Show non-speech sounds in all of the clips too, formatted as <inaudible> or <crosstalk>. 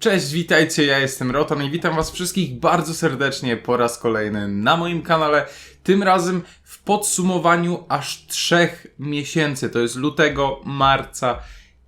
Cześć, witajcie, ja jestem Rotan i witam was wszystkich bardzo serdecznie po raz kolejny na moim kanale. Tym razem w podsumowaniu aż trzech miesięcy, to jest lutego, marca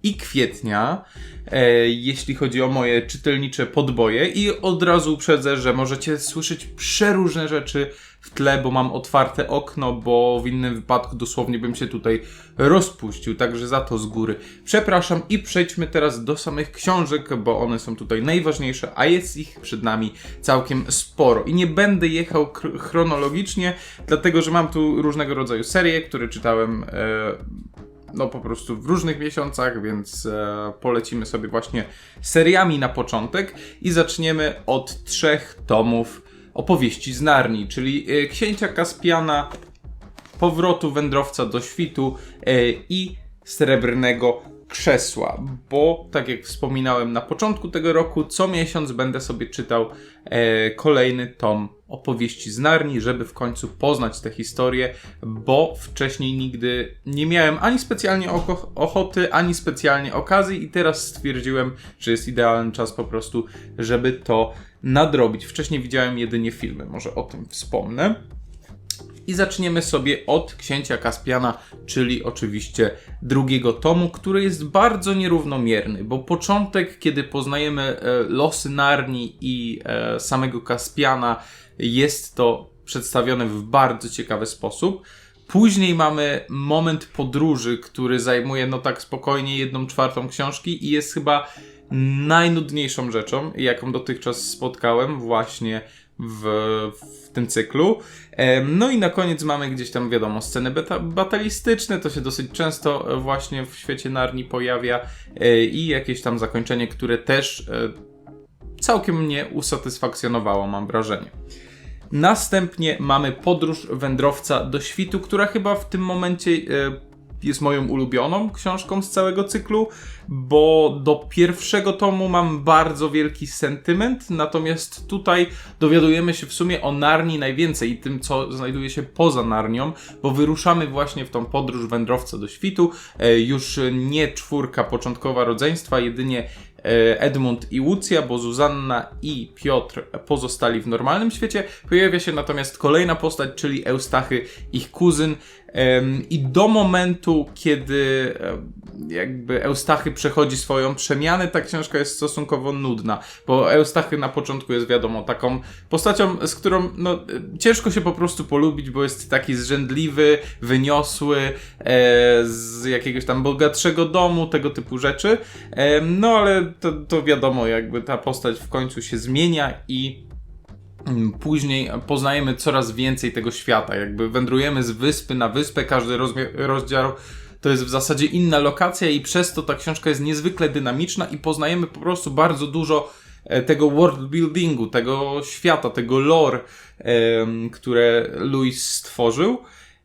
i kwietnia, e, jeśli chodzi o moje czytelnicze podboje i od razu uprzedzę, że możecie słyszeć przeróżne rzeczy w tle, bo mam otwarte okno, bo w innym wypadku dosłownie bym się tutaj rozpuścił, także za to z góry. Przepraszam i przejdźmy teraz do samych książek, bo one są tutaj najważniejsze, a jest ich przed nami całkiem sporo. I nie będę jechał chronologicznie, dlatego że mam tu różnego rodzaju serie, które czytałem e, no po prostu w różnych miesiącach, więc e, polecimy sobie właśnie seriami na początek i zaczniemy od trzech tomów opowieści z Narni, czyli e, Księcia Kaspiana, Powrotu Wędrowca do Świtu e, i Srebrnego Krzesła, bo tak jak wspominałem na początku tego roku, co miesiąc będę sobie czytał e, kolejny tom opowieści z Narni, żeby w końcu poznać tę historię, bo wcześniej nigdy nie miałem ani specjalnie ochoty, ani specjalnie okazji i teraz stwierdziłem, że jest idealny czas po prostu, żeby to nadrobić. Wcześniej widziałem jedynie filmy, może o tym wspomnę. I zaczniemy sobie od Księcia Kaspiana, czyli oczywiście drugiego tomu, który jest bardzo nierównomierny, bo początek, kiedy poznajemy e, losy Narni i e, samego Kaspiana, jest to przedstawione w bardzo ciekawy sposób. Później mamy moment podróży, który zajmuje no tak spokojnie jedną czwartą książki i jest chyba najnudniejszą rzeczą, jaką dotychczas spotkałem właśnie w, w tym cyklu. No i na koniec mamy gdzieś tam, wiadomo, sceny batalistyczne, to się dosyć często e, właśnie w świecie Narni pojawia e, i jakieś tam zakończenie, które też e, całkiem mnie usatysfakcjonowało, mam wrażenie. Następnie mamy podróż wędrowca do świtu, która chyba w tym momencie jest moją ulubioną książką z całego cyklu, bo do pierwszego tomu mam bardzo wielki sentyment, natomiast tutaj dowiadujemy się w sumie o Narni najwięcej i tym, co znajduje się poza Narnią, bo wyruszamy właśnie w tą podróż wędrowca do świtu. E, Już nie czwórka początkowa rodzeństwa, jedynie e, Edmund i Łucja, bo Zuzanna i Piotr pozostali w normalnym świecie. Pojawia się natomiast kolejna postać, czyli Eustachy, ich kuzyn. I do momentu, kiedy jakby Eustachy przechodzi swoją przemianę, ta książka jest stosunkowo nudna, bo Eustachy na początku jest wiadomo taką postacią, z którą no, e, ciężko się po prostu polubić, bo jest taki zrzędliwy, wyniosły, e, z jakiegoś tam bogatszego domu, tego typu rzeczy. Em, no ale to, to wiadomo, jakby ta postać w końcu się zmienia i Później poznajemy coraz więcej tego świata, jakby wędrujemy z wyspy na wyspę, każdy rozdział to jest w zasadzie inna lokacja i przez to ta książka jest niezwykle dynamiczna i poznajemy po prostu bardzo dużo e, tego world buildingu, tego świata, tego lore, które Louis stworzył.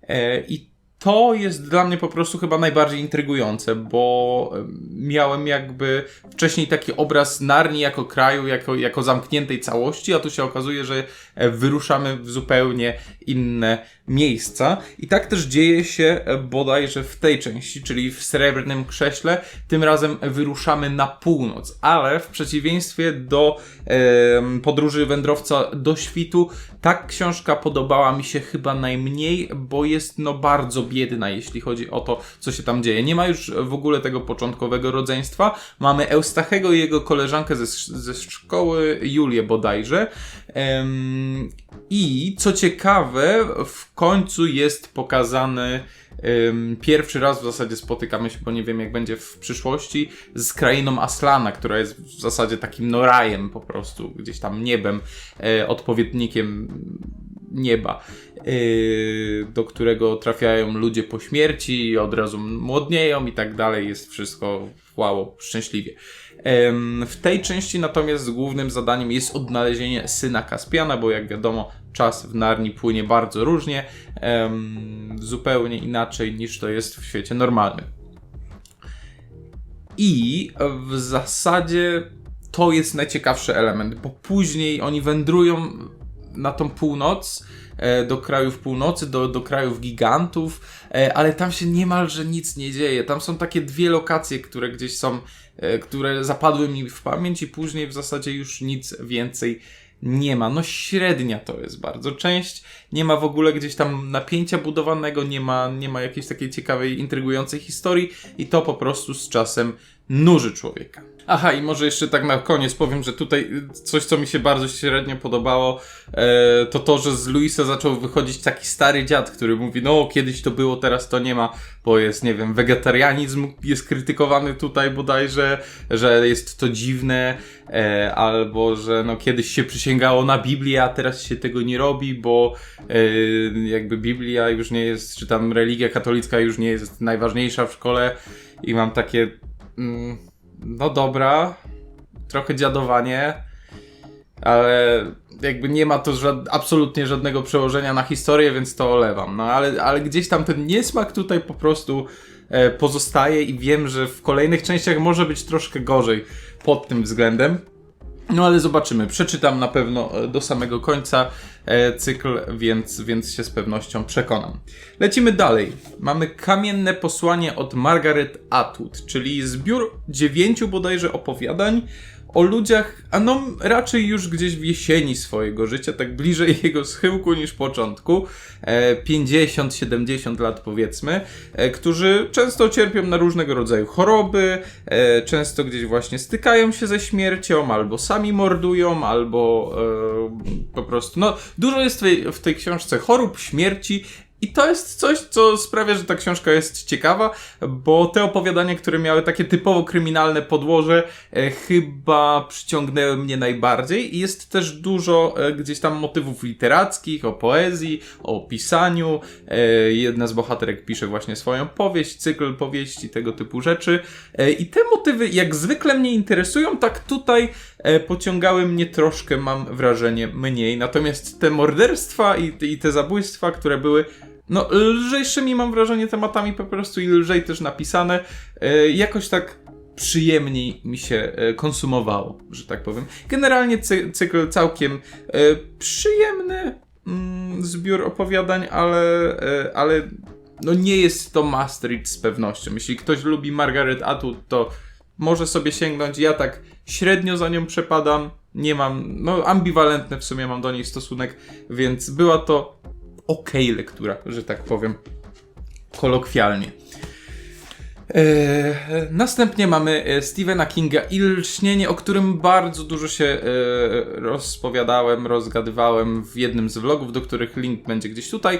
E, i to jest dla mnie po prostu chyba najbardziej intrygujące, bo em, miałem jakby wcześniej taki obraz Narni jako kraju, jako, jako zamkniętej całości, a tu się okazuje, że e, wyruszamy w zupełnie inne miejsca. I tak też dzieje się e, bodajże w tej części, czyli w Srebrnym Krześle. Tym razem wyruszamy na północ, ale w przeciwieństwie do em, podróży wędrowca do świtu, ta książka podobała mi się chyba najmniej, bo jest no bardzo biedna, jeśli chodzi o to, co się tam dzieje. Nie ma już w ogóle tego początkowego rodzeństwa. Mamy Eustachego i jego koleżankę ze, ze szkoły, Julię bodajże. Em, I co ciekawe, w końcu jest pokazany pierwszy raz w zasadzie spotykamy się, bo nie wiem jak będzie w przyszłości, z krainą Aslana, która jest w zasadzie takim no rajem po prostu, gdzieś tam niebem, e, odpowiednikiem nieba, yy, do którego trafiają ludzie po śmierci od razu młodnieją i tak dalej, jest wszystko wow, szczęśliwie. W tej części natomiast głównym zadaniem jest odnalezienie syna Kaspiana, bo jak wiadomo, czas w Narni płynie bardzo różnie, zupełnie inaczej niż to jest w świecie normalnym. I w zasadzie to jest najciekawszy element, bo później oni wędrują na tą północ, e, do krajów północy, do, do krajów gigantów, e, ale tam się niemalże nic nie dzieje. Tam są takie dwie lokacje, które gdzieś są, e, które zapadły mi w pamięć i później w zasadzie już nic więcej nie ma. No średnia to jest bardzo część. Nie ma w ogóle gdzieś tam napięcia budowanego, nie ma, nie ma jakiejś takiej ciekawej, intrygującej historii i to po prostu z czasem nuży człowieka. Aha, i może jeszcze tak na koniec powiem, że tutaj coś, co mi się bardzo średnio podobało, e, to to, że z Luisa zaczął wychodzić taki stary dziad, który mówi, no kiedyś to było, teraz to nie ma, bo jest, nie wiem, wegetarianizm jest krytykowany tutaj bodajże, że jest to dziwne, e, albo że no kiedyś się przysięgało na Biblię, a teraz się tego nie robi, bo e, jakby Biblia już nie jest, czy tam religia katolicka już nie jest najważniejsza w szkole i mam takie... Mm, no dobra, trochę dziadowanie, ale jakby nie ma to żad absolutnie żadnego przełożenia na historię, więc to olewam. No ale, ale gdzieś tam ten niesmak tutaj po prostu e, pozostaje i wiem, że w kolejnych częściach może być troszkę gorzej pod tym względem. No ale zobaczymy. Przeczytam na pewno e, do samego końca e, cykl, więc, więc się z pewnością przekonam. Lecimy dalej. Mamy kamienne posłanie od Margaret Atwood, czyli zbiór dziewięciu bodajże opowiadań o ludziach, a no raczej już gdzieś w jesieni swojego życia, tak bliżej <laughs> jego schyłku niż początku, e, 50-70 lat powiedzmy, e, którzy często cierpią na różnego rodzaju choroby, e, często gdzieś właśnie stykają się ze śmiercią, albo sami mordują, albo e, po prostu, no dużo jest w tej, w tej książce chorób, śmierci, i to jest coś, co sprawia, że ta książka jest ciekawa, bo te opowiadania, które miały takie typowo kryminalne podłoże, e, chyba przyciągnęły mnie najbardziej. I jest też dużo e, gdzieś tam motywów literackich, o poezji, o pisaniu. E, jedna z bohaterek pisze właśnie swoją powieść, cykl powieści, tego typu rzeczy. E, I te motywy, jak zwykle mnie interesują, tak tutaj pociągały mnie troszkę, mam wrażenie, mniej. Natomiast te morderstwa i, i te zabójstwa, które były no, lżejszymi mam wrażenie tematami po prostu i lżej też napisane. E, jakoś tak przyjemniej mi się e, konsumowało, że tak powiem. Generalnie cy cykl całkiem e, przyjemny mm, zbiór opowiadań, ale, e, ale no nie jest to read z pewnością. Jeśli ktoś lubi Margaret Atwood, to może sobie sięgnąć. Ja tak średnio za nią przepadam. Nie mam, no ambiwalentny w sumie mam do niej stosunek, więc była to okej lektura, że tak powiem kolokwialnie. Eee, następnie mamy e, Stephena Kinga i Lśnienie, o którym bardzo dużo się e, rozpowiadałem, rozgadywałem w jednym z vlogów, do których link będzie gdzieś tutaj.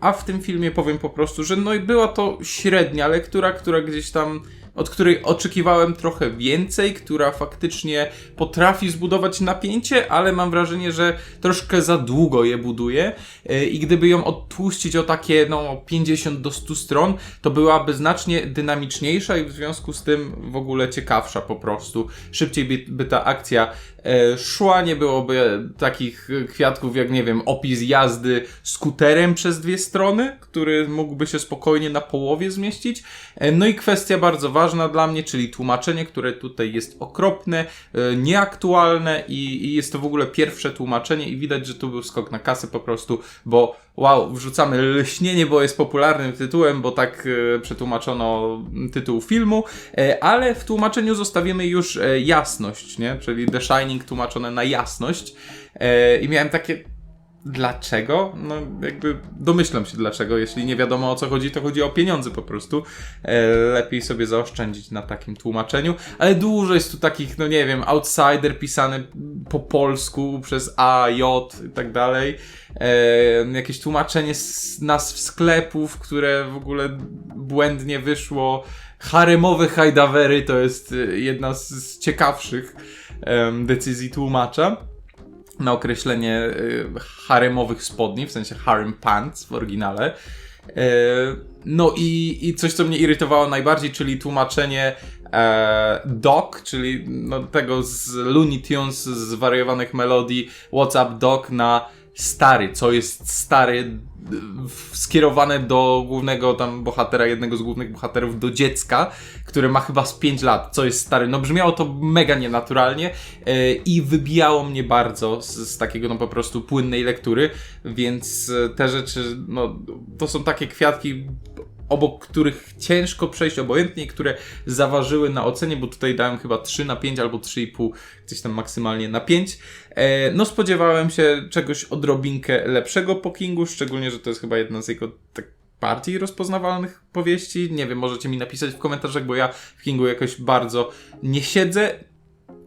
A w tym filmie powiem po prostu, że no i była to średnia lektura, która gdzieś tam od której oczekiwałem trochę więcej, która faktycznie potrafi zbudować napięcie, ale mam wrażenie, że troszkę za długo je buduje Yy, i gdyby ją odtłuścić o takie no 50 do 100 stron, to byłaby znacznie dynamiczniejsza i w związku z tym w ogóle ciekawsza po prostu. Szybciej by, by ta akcja e, szła, nie byłoby takich kwiatków jak, nie wiem, opis jazdy skuterem przez dwie strony, który mógłby się spokojnie na połowie zmieścić. E, no i kwestia bardzo ważna dla mnie, czyli tłumaczenie, które tutaj jest okropne, e, nieaktualne i, i jest to w ogóle pierwsze tłumaczenie i widać, że tu był skok na kasę po prostu, bo wow, wrzucamy Lśnienie, bo jest popularnym tytułem, bo tak e, przetłumaczono tytuł filmu, e, ale w tłumaczeniu zostawimy już e, jasność, nie? Czyli The Shining tłumaczone na jasność. I miałem takie, Dlaczego? No, jakby domyślam się dlaczego. Jeśli nie wiadomo o co chodzi, to chodzi o pieniądze po prostu. E, lepiej sobie zaoszczędzić na takim tłumaczeniu. Ale dużo jest tu takich, no nie wiem, outsider pisany po polsku przez A, J i tak dalej. E, jakieś tłumaczenie z nazw sklepów, które w ogóle błędnie wyszło. Haremowe hajdawery to jest e, jedna z, ciekawszych decyzji tłumacza na określenie y, haremowych spodni, w sensie harem pants w oryginale. Y, no i, i coś, co mnie irytowało najbardziej, czyli tłumaczenie e, Doc, czyli no, tego z Looney Tunes, z wariowanych melodii What's Up Doc na stary, co jest stary, skierowane do głównego tam bohatera, jednego z głównych bohaterów, do dziecka, które ma chyba z 5 lat, co jest stary. No brzmiało to mega nienaturalnie e, i wybijało mnie bardzo z, z takiego no po prostu płynnej lektury, więc e, te rzeczy, no to są takie kwiatki obok których ciężko przejść obojętnie, które zaważyły na ocenie, bo tutaj dałem chyba 3 na 5 albo 3,5, gdzieś tam maksymalnie na 5. E, no spodziewałem się czegoś odrobinkę lepszego po Kingu, szczególnie, że to jest chyba jedna z jego tak bardziej rozpoznawalnych powieści. Nie wiem, możecie mi napisać w komentarzach, bo ja w Kingu jakoś bardzo nie siedzę.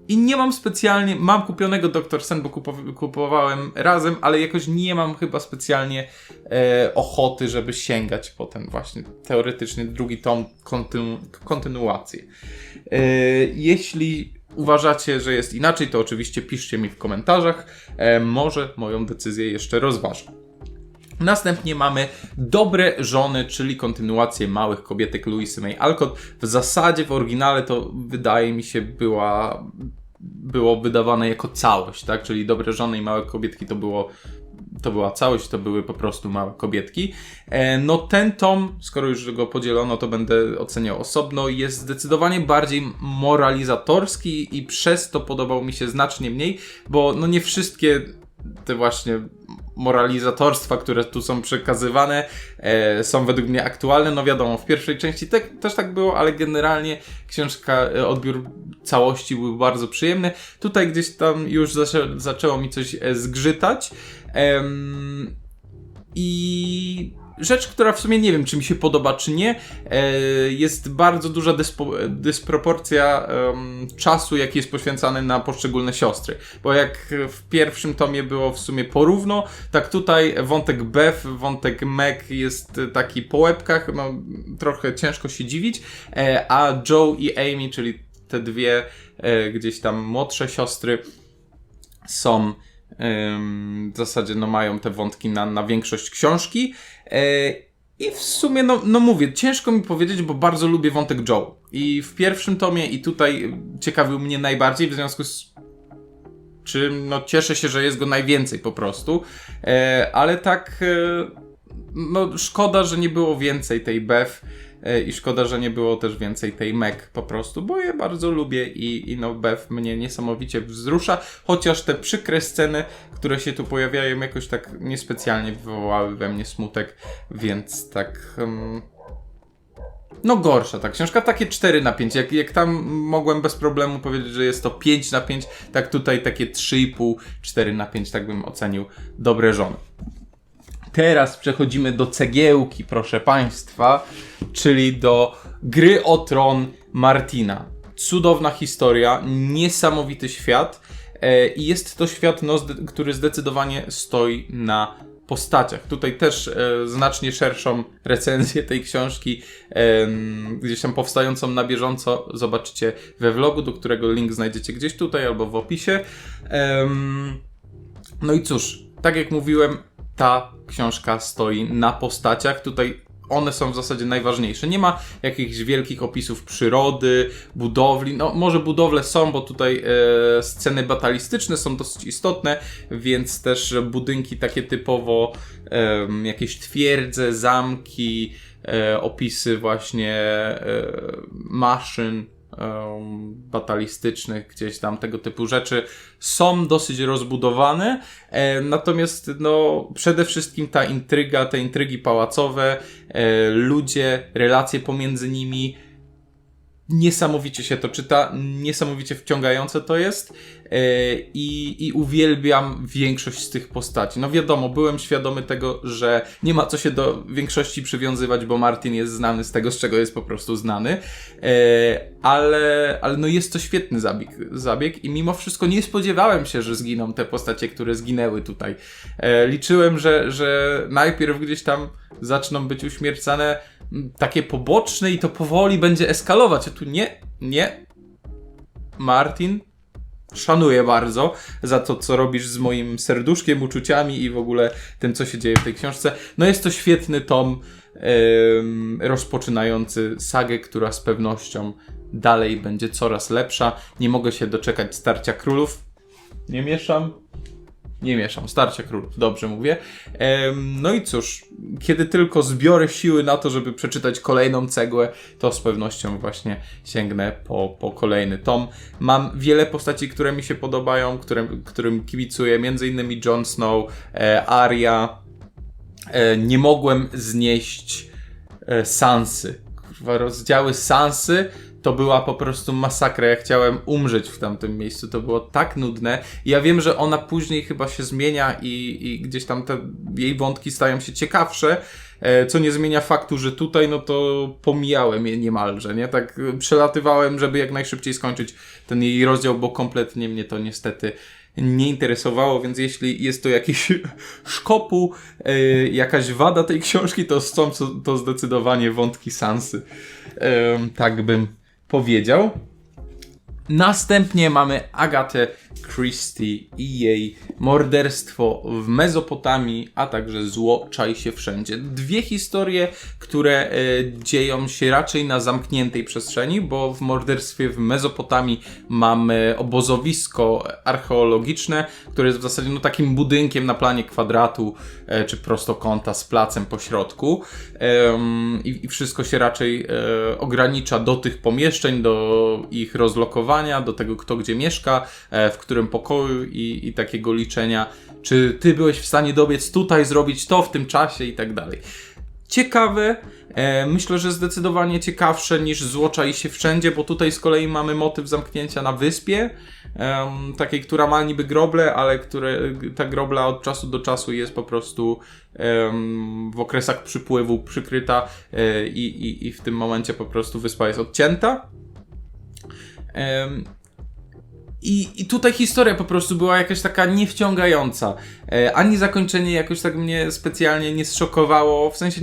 I nie mam specjalnie, mam kupionego Dr. Sen, bo kupow- kupowałem razem, ale jakoś nie mam chyba specjalnie e, ochoty, żeby sięgać po ten właśnie teoretycznie drugi tom, kontynu- kontynuację. E, jeśli uważacie, że jest inaczej, to oczywiście piszcie mi w komentarzach. E, może moją decyzję jeszcze rozważę. Następnie mamy Dobre Żony, czyli kontynuację Małych Kobietek Louisy May Alcott. W zasadzie w oryginale to wydaje mi się była, było wydawane jako całość, tak? Czyli Dobre Żony i Małe Kobietki to było to była całość, to były po prostu małe kobietki. E, no ten tom, skoro już go podzielono, to będę oceniał osobno, jest zdecydowanie bardziej moralizatorski i przez to podobał mi się znacznie mniej, bo no nie wszystkie te właśnie moralizatorstwa, które tu są przekazywane, e, są według mnie aktualne. No wiadomo, w pierwszej części te, też tak było, ale generalnie książka, e, odbiór całości był bardzo przyjemny. Tutaj gdzieś tam już zaczę, zaczęło mi coś e, zgrzytać. I rzecz, która w sumie nie wiem, czy mi się podoba, czy nie, e, jest bardzo duża dyspo, dysproporcja czasu, jaki jest poświęcany na poszczególne siostry. Bo jak w pierwszym tomie było w sumie porówno, tak tutaj wątek Beth, wątek Meg jest taki po łebkach, no, trochę ciężko się dziwić, e, a Joe i Amy, czyli te dwie e, gdzieś tam młodsze siostry, są w zasadzie no, mają te wątki na, na większość książki. E, I w sumie, no, no mówię, ciężko mi powiedzieć, bo bardzo lubię wątek Joe. I w pierwszym tomie i tutaj ciekawił mnie najbardziej, w związku z czym no, cieszę się, że jest go najwięcej po prostu. E, ale tak, e, no szkoda, że nie było więcej tej Beth. E, I szkoda, że nie było też więcej tej Meg po prostu, bo je bardzo lubię i, i no Beth mnie niesamowicie wzrusza, chociaż te przykre sceny, które się tu pojawiają jakoś tak niespecjalnie wywołały we mnie smutek, więc tak... Um, no gorsza ta książka, takie 4 na 5. Jak, jak tam mogłem bez problemu powiedzieć, że jest to 5 na 5, tak tutaj takie 3,5, 4 na 5, tak bym ocenił dobre żony. Teraz przechodzimy do cegiełki, proszę Państwa, czyli do gry o tron Martina. Cudowna historia, niesamowity świat e, i jest to świat, no, zde- który zdecydowanie stoi na postaciach. Tutaj też e, znacznie szerszą recenzję tej książki, em, gdzieś tam powstającą na bieżąco, zobaczycie we vlogu, do którego link znajdziecie gdzieś tutaj albo w opisie. Em, no i cóż, tak jak mówiłem, ta książka stoi na postaciach. Tutaj one są w zasadzie najważniejsze. Nie ma jakichś wielkich opisów przyrody, budowli. No, może budowle są, bo tutaj e, sceny batalistyczne są dosyć istotne, więc też budynki takie typowo em, jakieś twierdze, zamki, e, opisy właśnie e, maszyn em, batalistycznych, gdzieś tam tego typu rzeczy są dosyć rozbudowane. E, natomiast no, przede wszystkim ta intryga, te intrygi pałacowe, e, ludzie, relacje pomiędzy nimi. Niesamowicie się to czyta, niesamowicie wciągające to jest e, i, i uwielbiam większość z tych postaci. No wiadomo, byłem świadomy tego, że nie ma co się do większości przywiązywać, bo Martin jest znany z tego, z czego jest po prostu znany, e, ale, ale no jest to świetny zabieg, zabieg i mimo wszystko nie spodziewałem się, że zginą te postacie, które zginęły tutaj. E, liczyłem, że, że najpierw gdzieś tam zaczną być uśmiercane takie poboczne i to powoli będzie eskalować, tu nie, nie. Martin, szanuję bardzo za to, co robisz z moim serduszkiem, uczuciami i w ogóle tym, co się dzieje w tej książce. No jest to świetny tom em, rozpoczynający sagę, która z pewnością dalej będzie coraz lepsza. Nie mogę się doczekać starcia królów. Nie mieszam. Nie mieszam, Starcie Królów, dobrze mówię. Em, no i cóż, kiedy tylko zbiorę siły na to, żeby przeczytać kolejną cegłę, to z pewnością właśnie sięgnę po, po kolejny tom. Mam wiele postaci, które mi się podobają, którym, którym kibicuję, między innymi Jon Snow, e, Arya. E, nie mogłem znieść e, Sansy. Rozdziały Sansy to była po prostu masakra. Ja chciałem umrzeć w tamtym miejscu. To było tak nudne. Ja wiem, że ona później chyba się zmienia i, i gdzieś tam te jej wątki stają się ciekawsze, e, co nie zmienia faktu, że tutaj no to pomijałem je niemalże, nie? Tak e, przelatywałem, żeby jak najszybciej skończyć ten jej rozdział, bo kompletnie mnie to niestety nie interesowało, więc jeśli jest to jakiś <laughs> szkopuł, e, jakaś wada tej książki, to są to zdecydowanie wątki Sansy. E, tak bym powiedział. Następnie mamy Agatę Christie i jej morderstwo w Mezopotamii, a także zło czai się wszędzie. Dwie historie, które e, dzieją się raczej na zamkniętej przestrzeni, bo w morderstwie w Mezopotamii mamy obozowisko archeologiczne, które jest w zasadzie no, takim budynkiem na planie kwadratu czy prostokąta z placem po środku i, wszystko się raczej e, ogranicza do tych pomieszczeń, do ich rozlokowania, do tego kto gdzie mieszka, e, w którym pokoju i, i takiego liczenia, czy ty byłeś w stanie dobiec tutaj, zrobić to w tym czasie i tak dalej. Ciekawe, e, myślę, że zdecydowanie ciekawsze niż Złocza i się wszędzie, bo tutaj z kolei mamy motyw zamknięcia na wyspie, e, takiej, która ma niby groble, ale które, ta grobla od czasu do czasu jest po prostu e, w okresach przypływu przykryta e, i, i, w tym momencie po prostu wyspa jest odcięta. I, I tutaj historia po prostu była jakaś taka niewciągająca. E, ani zakończenie jakoś tak mnie specjalnie nie zszokowało. W sensie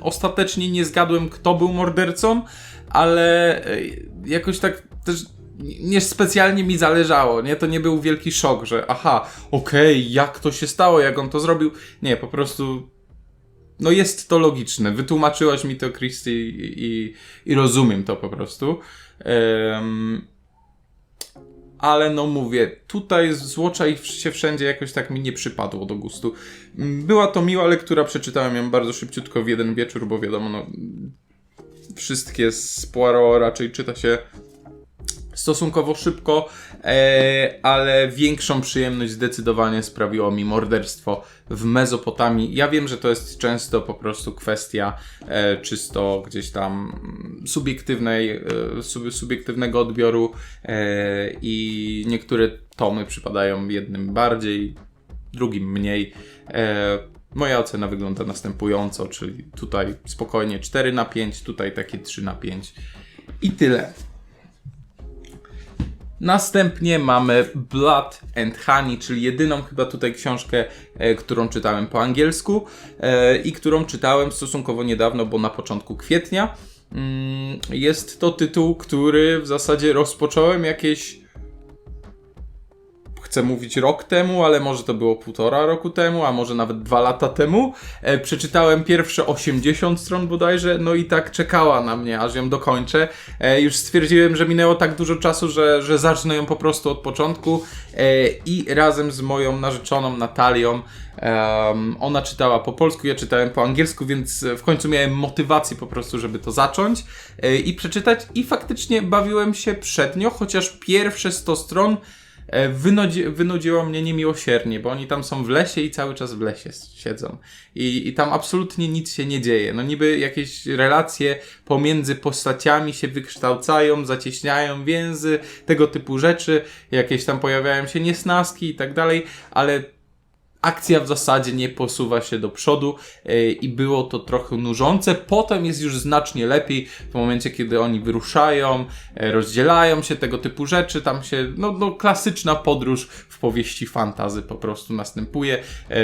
ostatecznie nie zgadłem, kto był mordercą, ale e, jakoś tak też nie specjalnie mi zależało, nie? To nie był wielki szok, że aha, okej, okay, jak to się stało, jak on to zrobił. Nie, po prostu no jest to logiczne. Wytłumaczyłaś mi to, Christy, i, i, i rozumiem to po prostu. Um, ale no mówię, tutaj złocza i się wszędzie jakoś tak mi nie przypadło do gustu. Była to miła lektura, przeczytałem ją bardzo szybciutko w jeden wieczór, bo wiadomo, no wszystkie z Poirot raczej czyta się stosunkowo szybko, e, ale większą przyjemność zdecydowanie sprawiło mi morderstwo w Mezopotamii. Ja wiem, że to jest często po prostu kwestia e, czysto gdzieś tam subiektywnej, e, sub, subiektywnego odbioru i niektóre tomy przypadają jednym bardziej, drugim mniej. Moja ocena wygląda następująco, czyli tutaj spokojnie 4 na 5, tutaj takie 3 na 5 i tyle. Następnie mamy Blood and Honey, czyli jedyną chyba tutaj książkę, e, którą czytałem po angielsku e, i którą czytałem stosunkowo niedawno, bo na początku kwietnia. Mm, jest to tytuł, który w zasadzie rozpocząłem jakieś chcę mówić rok temu, ale może to było półtora roku temu, a może nawet dwa lata temu. E, przeczytałem pierwsze 80 stron bodajże, no i tak czekała na mnie, aż ją dokończę. E, już stwierdziłem, że minęło tak dużo czasu, że, że zacznę ją po prostu od początku e, i razem z moją narzeczoną Natalią Um, ona czytała po polsku, ja czytałem po angielsku, więc w końcu miałem motywację po prostu, żeby to zacząć e, i przeczytać. I faktycznie bawiłem się przednio, chociaż pierwsze 100 stron wynudzi, wynudziło mnie niemiłosiernie, bo oni tam są w lesie i cały czas w lesie siedzą. I, I tam absolutnie nic się nie dzieje. No niby jakieś relacje pomiędzy postaciami się wykształcają, zacieśniają więzy, tego typu rzeczy, jakieś tam pojawiają się niesnaski i tak dalej, ale akcja w zasadzie nie posuwa się do przodu yy, i było to trochę nużące. Potem jest już znacznie lepiej w momencie, kiedy oni wyruszają, yy, rozdzielają się, tego typu rzeczy. Tam się, no, no klasyczna podróż w powieści fantazy po prostu następuje. Yy,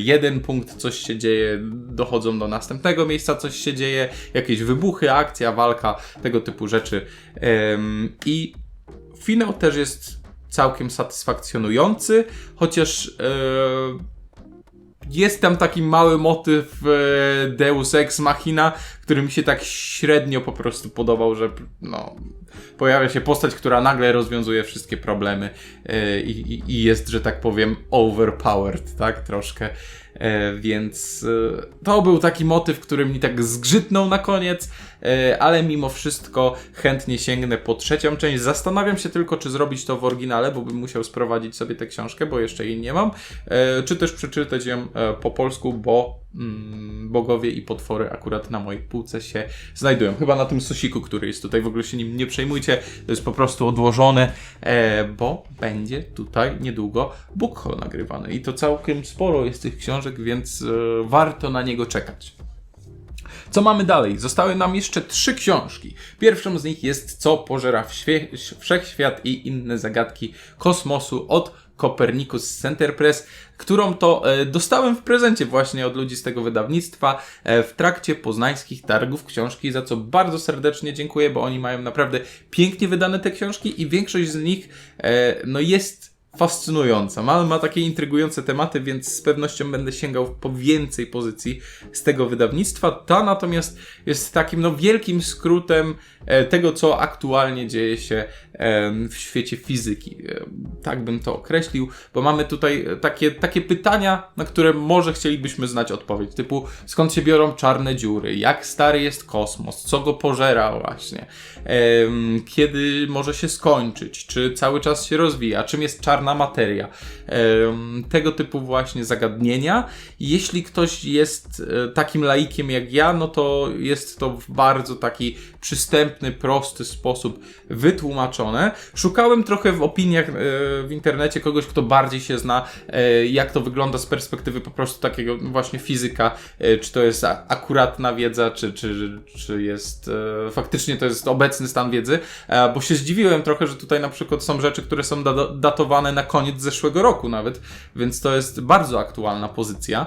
jeden punkt, coś się dzieje, dochodzą do następnego miejsca, coś się dzieje, jakieś wybuchy, akcja, walka, tego typu rzeczy. I finał też jest całkiem satysfakcjonujący, chociaż e, jest tam taki mały motyw e, Deus Ex Machina, który mi się tak średnio po prostu podobał, że no, pojawia się postać, która nagle rozwiązuje wszystkie problemy e, i, i jest, że tak powiem, overpowered, tak, troszkę. E, więc e, to był taki motyw, który mi tak zgrzytnął na koniec, e, ale mimo wszystko chętnie sięgnę po trzecią część. Zastanawiam się tylko, czy zrobić to w oryginale, bo bym musiał sprowadzić sobie tę książkę, bo jeszcze jej nie mam, czy też przeczytać ją po polsku, bo bogowie i potwory akurat na mojej półce się znajdują. Chyba na tym sosiku, który jest tutaj, w ogóle się nim nie przejmujcie, to jest po prostu odłożone, e, bo będzie tutaj niedługo book haul nagrywany i to całkiem sporo jest tych książek, więc e, warto na niego czekać. Co mamy dalej? Zostały nam jeszcze trzy książki. Pierwszą z nich jest Co pożera wszechświat i inne zagadki kosmosu od Copernicus Center Press, którą to e, dostałem w prezencie właśnie od ludzi z tego wydawnictwa e, w trakcie poznańskich targów książki, za co bardzo serdecznie dziękuję, bo oni mają naprawdę pięknie wydane te książki i większość z nich e, no jest fascynująca. Ma, ma takie intrygujące tematy, więc z pewnością będę sięgał po więcej pozycji z tego wydawnictwa. Ta natomiast jest takim no, wielkim skrótem e, tego, co aktualnie dzieje się e, w świecie fizyki. E, tak bym to określił, bo mamy tutaj takie, takie pytania, na które może chcielibyśmy znać odpowiedź, typu skąd się biorą czarne dziury, jak stary jest kosmos, co go pożera właśnie, kiedy może się skończyć, czy cały czas się rozwija, czym jest czarna materia. Tego typu właśnie zagadnienia. Jeśli ktoś jest e, takim laikiem jak ja, no to jest to bardzo taki przystępny, prosty sposób wytłumaczone. Szukałem trochę w opiniach e, w internecie kogoś, kto bardziej się zna, e, jak to wygląda z perspektywy po prostu takiego właśnie fizyka, e, czy to jest akuratna wiedza, czy, czy, czy jest faktycznie to jest obecny stan wiedzy, bo się zdziwiłem trochę, że tutaj na przykład są rzeczy, które są da- datowane na koniec zeszłego roku nawet, więc to jest bardzo aktualna pozycja.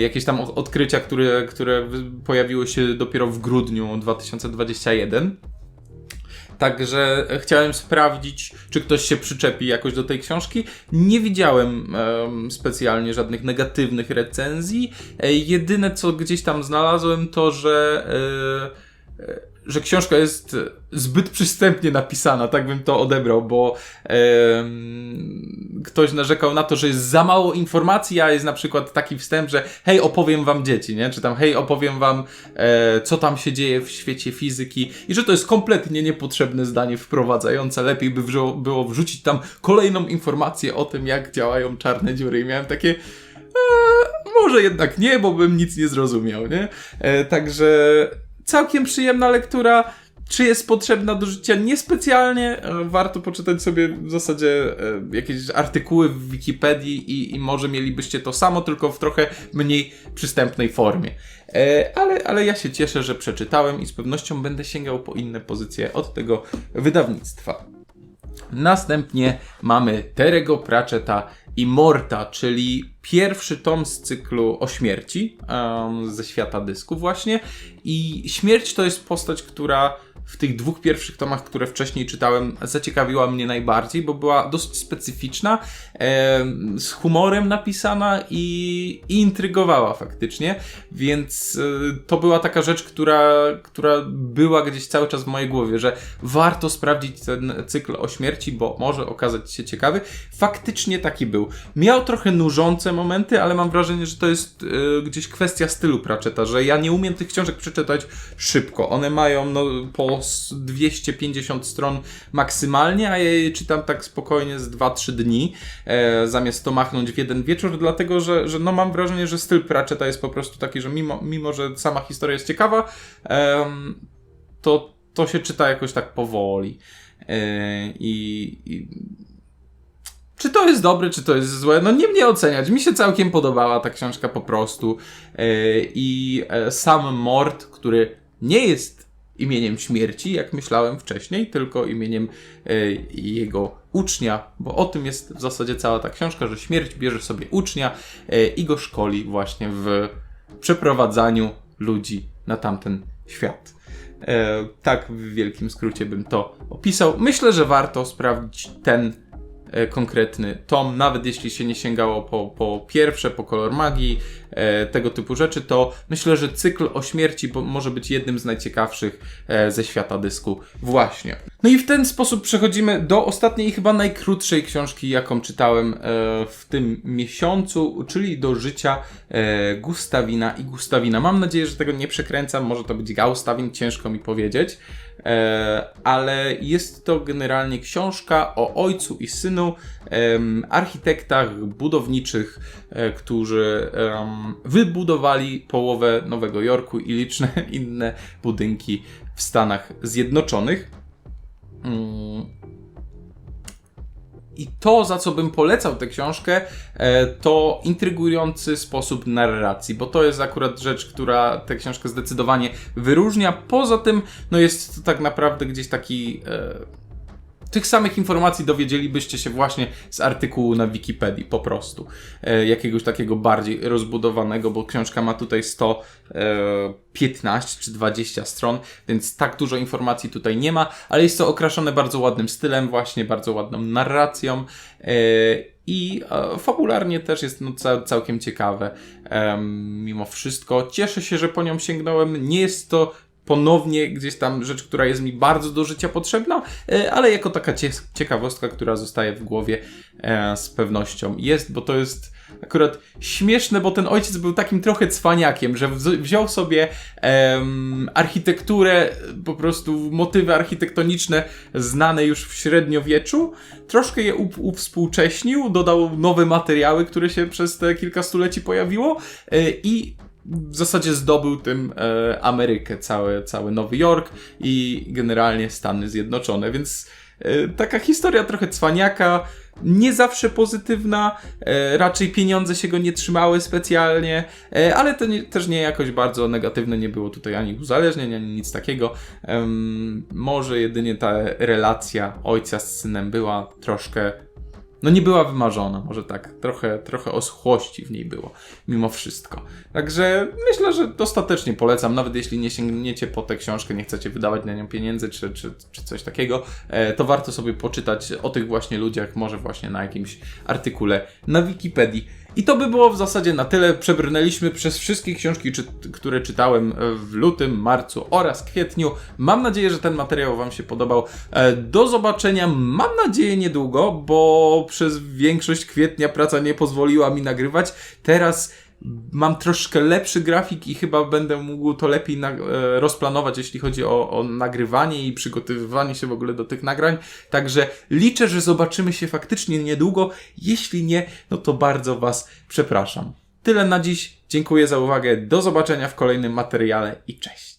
Jakieś tam od- odkrycia, które, które pojawiły się dopiero w grudniu 2021. Także chciałem sprawdzić, czy ktoś się przyczepi jakoś do tej książki. Nie widziałem em, specjalnie żadnych negatywnych recenzji. E, jedyne, co gdzieś tam znalazłem, to że. E, e, że książka jest zbyt przystępnie napisana, tak bym to odebrał, bo ktoś narzekał na to, że jest za mało informacji, a jest na przykład taki wstęp, że hej, opowiem wam dzieci, nie? Czy tam hej, opowiem wam, e, co tam się dzieje w świecie fizyki i że to jest kompletnie niepotrzebne zdanie wprowadzające. Lepiej by wrzo- było wrzucić tam kolejną informację o tym, jak działają czarne dziury. I miałem takie. E, może jednak nie, bo bym nic nie zrozumiał, nie? E, także całkiem przyjemna lektura. Czy jest potrzebna do życia? Niespecjalnie. E, Warto poczytać sobie w zasadzie e, jakieś artykuły w Wikipedii i, i może mielibyście to samo, tylko w trochę mniej przystępnej formie. E, Ale, ale ja się cieszę, że przeczytałem i z pewnością będę sięgał po inne pozycje od tego wydawnictwa. Następnie mamy Terego Pratchetta i Morta, czyli pierwszy tom z cyklu o śmierci em, ze świata dysku właśnie. I śmierć to jest postać, która w tych dwóch pierwszych tomach, które wcześniej czytałem, zaciekawiła mnie najbardziej, bo była dosyć specyficzna, z humorem napisana i, i intrygowała faktycznie, więc e, to była taka rzecz, która, która była gdzieś cały czas w mojej głowie, że warto sprawdzić ten cykl o śmierci, bo może okazać się ciekawy. Faktycznie taki był. Miał trochę nużące momenty, ale mam wrażenie, że to jest e, gdzieś kwestia stylu Pratchetta, że ja nie umiem tych książek przeczytać szybko. One mają no, po s- 250 stron maksymalnie, a ja je czytam tak spokojnie z 2-3 dni, e, zamiast to machnąć w jeden wieczór, dlatego że, że no, mam wrażenie, że styl Pratchetta jest po prostu taki, że mimo, mimo że sama historia jest ciekawa, em, to, to się czyta jakoś tak powoli. E, i, I czy to jest dobre, czy to jest złe? No nie mnie oceniać. Mi się całkiem podobała ta książka po prostu. E, I e, sam Mort, który nie jest imieniem śmierci, jak myślałem wcześniej, tylko imieniem e, jego ucznia, bo o tym jest w zasadzie cała ta książka, że śmierć bierze sobie ucznia e, i go szkoli właśnie w przeprowadzaniu ludzi na tamten świat. E, tak w wielkim skrócie bym to opisał. Myślę, że warto sprawdzić ten konkretny tom, nawet jeśli się nie sięgało po, po pierwsze, po kolor magii, e, tego typu rzeczy, to myślę, że cykl o śmierci może być jednym z najciekawszych e, ze świata dysku właśnie. No i w ten sposób przechodzimy do ostatniej i chyba najkrótszej książki, jaką czytałem e, w tym miesiącu, czyli do życia e, Gustawina i Gustawina. Mam nadzieję, że tego nie przekręcam, może to być Gaustawin, ciężko mi powiedzieć, e, ale jest to generalnie książka o ojcu i synu, architektach budowniczych, e, którzy wybudowali połowę Nowego Jorku i liczne <laughs> inne budynki w Stanach Zjednoczonych. I to, za co bym polecał tę książkę, e, to intrygujący sposób narracji, bo to jest akurat rzecz, która tę książkę zdecydowanie wyróżnia. Poza tym, no jest to tak naprawdę gdzieś taki. E, tych samych informacji dowiedzielibyście się właśnie z artykułu na Wikipedii, po prostu. E, jakiegoś takiego bardziej rozbudowanego, bo książka ma tutaj 115 czy 20 stron, więc tak dużo informacji tutaj nie ma, ale jest to okraszone bardzo ładnym stylem, właśnie bardzo ładną narracją. E, i e, fabularnie też jest no, cał, całkiem ciekawe. Em, mimo wszystko cieszę się, że po nią sięgnąłem. Nie jest to ponownie gdzieś tam rzecz, która jest mi bardzo do życia potrzebna, e, ale jako taka cie ciekawostka, która zostaje w głowie e, z pewnością jest, bo to jest akurat śmieszne, bo ten ojciec był takim trochę cwaniakiem, że wz- wziął sobie em, architekturę, po prostu motywy architektoniczne znane już w średniowieczu, troszkę je uwspółcześnił, dodał nowe materiały, które się przez te kilka stuleci pojawiło e, i w zasadzie zdobył tym e, Amerykę, cały, cały Nowy Jork i generalnie Stany Zjednoczone, więc e, taka historia trochę cwaniaka, nie zawsze pozytywna, e, raczej pieniądze się go nie trzymały specjalnie, e, ale to nie, też nie jakoś bardzo negatywne, nie było tutaj ani uzależnień, ani nic takiego. Może jedynie ta relacja ojca z synem była troszkę no nie była wymarzona, może tak, trochę, trochę oschłości w niej było, mimo wszystko. Także myślę, że dostatecznie polecam, nawet jeśli nie sięgniecie po tę książkę, nie chcecie wydawać na nią pieniędzy czy, czy, czy coś takiego, e, to warto sobie poczytać o tych właśnie ludziach, może właśnie na jakimś artykule na Wikipedii. I to by było w zasadzie na tyle. Przebrnęliśmy przez wszystkie książki, czy, które czytałem w lutym, marcu oraz kwietniu. Mam nadzieję, że ten materiał Wam się podobał. E, Do zobaczenia, mam nadzieję, niedługo, bo przez większość kwietnia praca nie pozwoliła mi nagrywać. Teraz mam troszkę lepszy grafik i chyba będę mógł to lepiej na, e, rozplanować, jeśli chodzi o, o nagrywanie i przygotowywanie się w ogóle do tych nagrań. Także liczę, że zobaczymy się faktycznie niedługo. Jeśli nie, no to bardzo Was przepraszam. Tyle na dziś. Dziękuję za uwagę. Do zobaczenia w kolejnym materiale i cześć.